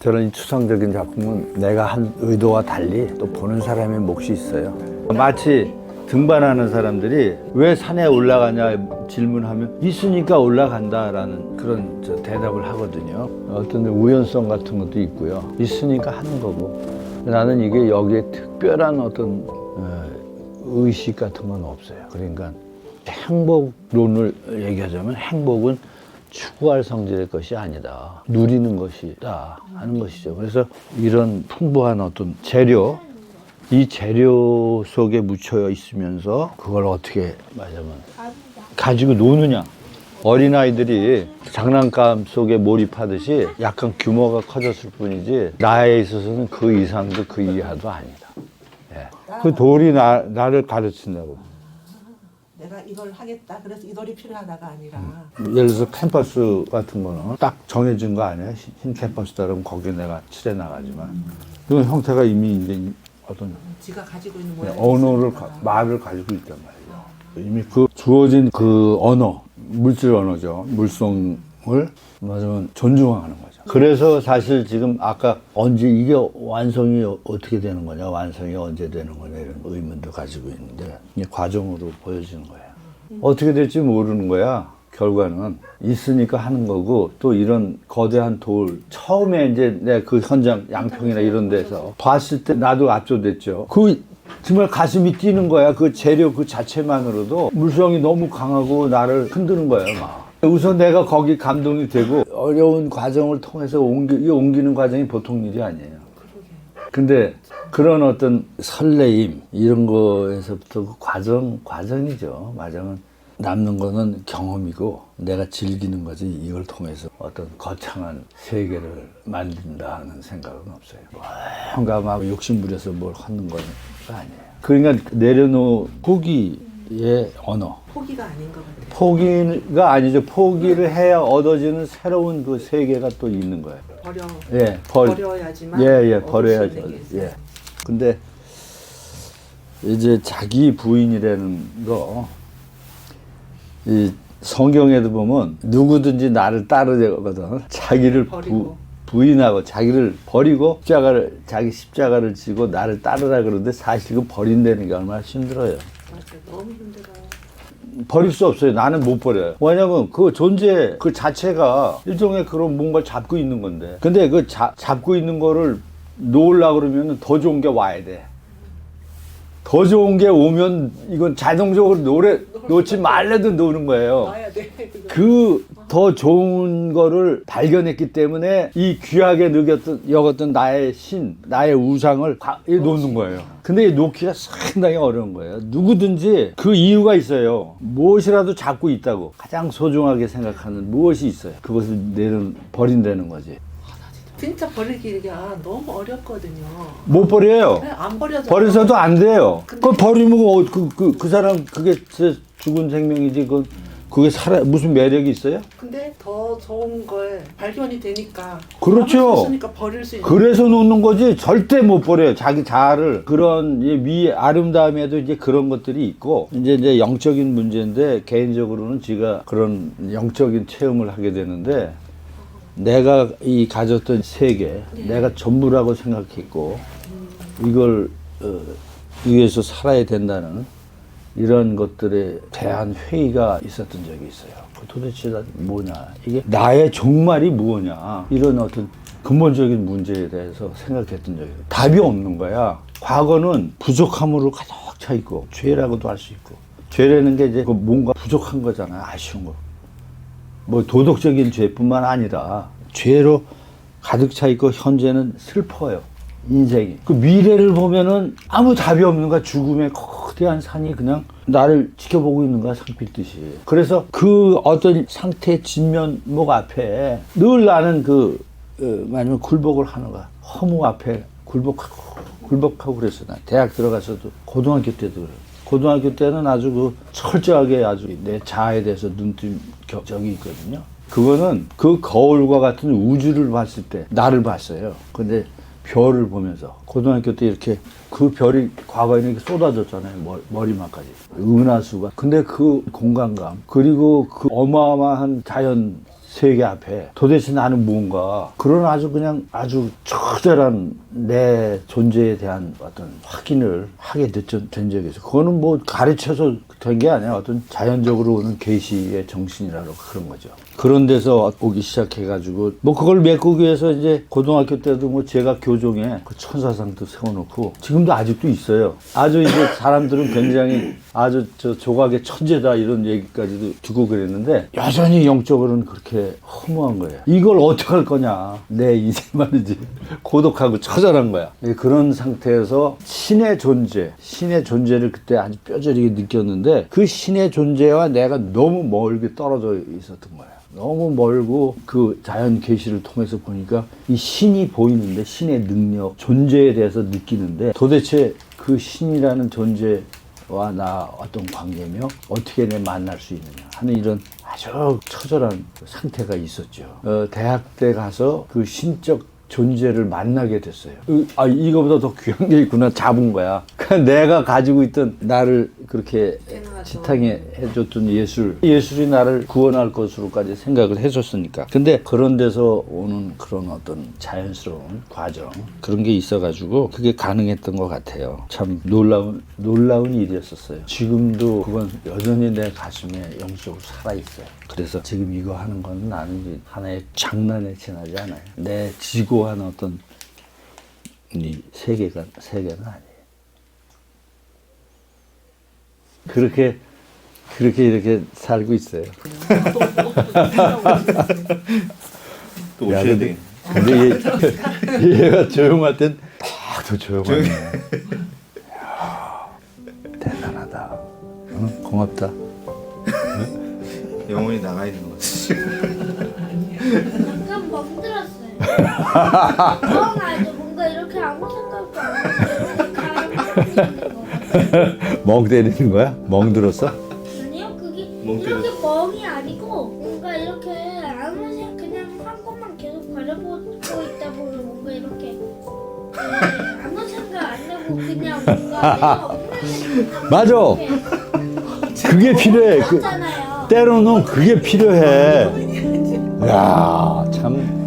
저는 이 추상적인 작품은 내가 한 의도와 달리 또 보는 사람의 몫이 있어요. 마치 등반하는 사람들이 왜 산에 올라가냐 질문하면 있으니까 올라간다라는 그런 저 대답을 하거든요. 어떤 우연성 같은 것도 있고요. 있으니까 하는 거고 나는 이게 여기에 특별한 어떤 어, 의식 같은 건 없어요. 그러니까 행복론을 얘기하자면 행복은 추구할 성질의 것이 아니다. 누리는 것이다 하는 것이죠. 그래서 이런 풍부한 어떤 재료, 이 재료 속에 묻혀 있으면서 그걸 어떻게 말하자면 가지고 노느냐. 어린아이들이 장난감 속에 몰입하듯이 약간 규모가 커졌을 뿐이지 나에 있어서는 그 이상도 그 이하도 아니다. 예. 그 돌이 나, 나를 가르친다고. 내가 이걸 하겠다. 그래서 이 돌이 필요하다가 아니라 예를 들어서 캠퍼스 같은 거는 딱 정해진 거 아니야? 흰- 흰 캠퍼스다 그러면 거기에 내가 칠해 나가지만 이건 형태가 이미 이제 어떤 지가 가지고 있는 모양 언어를 가- 말을 가지고 있단 말이에요. 이미 그 주어진 그 언어 물질 언어죠 물성 을 맞으면 존중하는 거죠. 그래서 사실 지금 아까 언제 이게 완성이 어떻게 되는 거냐, 완성이 언제 되는 거냐 이런 의문도 가지고 있는데 이 과정으로 보여지는 거예요. 어떻게 될지 모르는 거야. 결과는 있으니까 하는 거고 또 이런 거대한 돌 처음에 이제 내 그 현장 양평이나 이런 데서 봤을 때 나도 압도됐죠. 그 정말 가슴이 뛰는 거야. 그 재료 그 자체만으로도 물성이 너무 강하고 나를 흔드는 거야, 막. 우선 내가 거기 감동이 되고 어려운 과정을 통해서 옮기, 이 옮기는 과정이 보통 일이 아니에요. 근데 그런 어떤 설레임 이런 거에서부터 그 과정 과정이죠. 과정은 남는 거는 경험이고 내가 즐기는 거지 이걸 통해서 어떤 거창한 세계를 만든다 하는 생각은 없어요. 뭔가 막 욕심 부려서 뭘 하는 건 아니에요. 그러니까 내려놓은 포기의 언어. 포기가 아닌 것 같아요. 포기가 아니죠. 포기를 해야 얻어지는 새로운 그 세계가 또 있는 거예요. 버려 예, 벌, 버려야지만 예, 예, 얻을 수 버려야죠. 있는 게 있어요. 예. 근데 이제 자기 부인이라는 거, 이 성경에도 보면 누구든지 나를 따르거든. 자기를 부, 버리고. 부인하고 자기를 버리고 십자가를 자기 십자가를 지고 나를 따르라 그러는데 사실 그 버린다는 게 얼마나 힘들어요. 맞아요. 너무 힘들어요. 버릴 수 없어요. 나는 못 버려요. 왜냐면 그 존재 그 자체가 일종의 그런 뭔가를 잡고 있는 건데. 근데 그 자- 잡고 있는 거를 놓으려고 그러면 더 좋은 게 와야 돼. 더 좋은 게 오면 이건 자동적으로 노래 놓지 말래도 노는 거예요. 그 더 좋은 거를 발견했기 때문에 이 귀하게 느꼈던 여겼던 나의 신, 나의 우상을 가- 이 놓는 거예요. 근데 이 놓기가 상당히 어려운 거예요. 누구든지 그 이유가 있어요. 무엇이라도 잡고 있다고 가장 소중하게 생각하는 무엇이 있어요. 그것을 내는 버린다는 거지. 진짜 버리기가 너무 어렵거든요. 못 버려요. 그냥 안 버려져. 버려서도 안 돼요. 근데- 그 버리면 어, 그, 그, 그 사람 그게 제 죽은 생명이지. 그 그게 살아 무슨 매력이 있어요? 근데 더 좋은 거에 발견이 되니까 그렇죠. 으니까 버릴 수 있는 그래서 놓는 거지 절대 못 버려요. 자기 자아를 그런 이위 아름다움에도 이제 그런 것들이 있고 이제 이제 영적인 문제인데 개인적으로는 제가 그런 영적인 체험을 하게 되는데 내가 이 가졌던 세계, 내가 전부라고 생각했고 이걸 어, 위해서 살아야 된다는 이런 것들에 대한 회의가 있었던 적이 있어요. 그 도대체 나 뭐냐? 이게 나의 종말이 뭐냐? 이런 어떤 근본적인 문제에 대해서 생각했던 적이 있어요. 답이 없는 거야. 과거는 부족함으로 가득 차 있고 죄라고도 할 수 있고 죄라는 게 이제 그 뭔가 부족한 거잖아요. 아쉬운 거. 뭐 도덕적인 죄뿐만 아니라 죄로 가득 차 있고 현재는 슬퍼요. 인생이. 그 미래를 보면은 아무 답이 없는 거야. 죽음의 거대한 산이 그냥 나를 지켜보고 있는 거야. 상필듯이. 그래서 그 어떤 상태 진면목 앞에 늘 나는 그, 어, 말하면 굴복을 하는 거야. 허무 앞에 굴복하고, 굴복하고 그랬어. 나 대학 들어가서도 고등학교 때도. 고등학교 때는 아주 그 철저하게 아주 내 자아에 대해서 눈뜬 격적이 있거든요. 그거는 그 거울과 같은 우주를 봤을 때 나를 봤어요. 근데 별을 보면서 고등학교 때 이렇게 그 별이 과거에는 이렇게 쏟아졌잖아요. 머리, 머리만까지. 은하수가. 근데 그 공간감 그리고 그 어마어마한 자연 세계 앞에 도대체 나는 뭔가 그런 아주 그냥 아주 처절한 내 존재에 대한 어떤 확인을 하게 됐- 된 적이 있어. 그거는 뭐 가르쳐서 된 게 아니야. 어떤 자연적으로 오는 계시의 정신이라고 그런 거죠. 그런 데서 오기 시작해가지고 뭐 그걸 메꾸기 위해서 이제 고등학교 때도 뭐 제가 교종에 그 천사상도 세워놓고 지금도 아직도 있어요. 아주 이제 사람들은 굉장히 아주 저 조각의 천재다 이런 얘기까지도 두고 그랬는데 여전히 영적으로는 그렇게 허무한 거예요. 이걸 어떻게 할 거냐. 내 인생 말이지. 고독하고 처절한 거야. 예, 그런 상태에서 신의 존재, 신의 존재를 그때 아주 뼈저리게 느꼈는데 그 신의 존재와 내가 너무 멀게 떨어져 있었던 거야. 너무 멀고 그 자연 계시를 통해서 보니까 이 신이 보이는데 신의 능력, 존재에 대해서 느끼는데 도대체 그 신이라는 존재 와 나 어떤 관계며 어떻게 내 만날 수 있느냐 하는 이런 아주 처절한 상태가 있었죠. 어, 대학 때 가서 그 신적 존재를 만나게 됐어요. 으, 아, 이거보다 더 귀한 게 있구나. 잡은 거야. 그러니까 내가 가지고 있던 나를 그렇게 지탕해 해줬던 예술. 예술이 나를 구원할 것으로까지 생각을 해줬으니까. 근데 그런 데서 오는 그런 어떤 자연스러운 과정. 그런 게 있어가지고 그게 가능했던 것 같아요. 참 놀라운, 놀라운 일이었었어요. 지금도 그건 여전히 내 가슴에 영적으로 살아있어요. 그래서 지금 이거 하는 건 나는 하나의 장난에 지나지 않아요. 내 지고 한 어떤 이 세계가 세계는 아니에요. 그렇게 그렇게 이렇게 살고 있어요. 또 야, 오셔야 되겠네. 근데 얘, 얘가 조용할 땐딱더 조용하네. 대단하다. 응? 고맙다. 영혼이 나가 있는 것 같아. 멍 알죠? 뭔가 이렇게 아무 생각도 안 하고 같아요. 멍 때리는 거야? 멍 들었어? 아니요, 그게 멍 이렇게 때렸어. 멍이 아니고 뭔가 이렇게 아무 생각 그냥 한 곳만 계속 바라보고 있다 보면 뭔가 이렇게 네, 아무 생각 안 나고 그냥 뭔가 내가 없는 맞아. 그게 필요해. 그, 잖아요 때로는 그게 필요해. 야, 참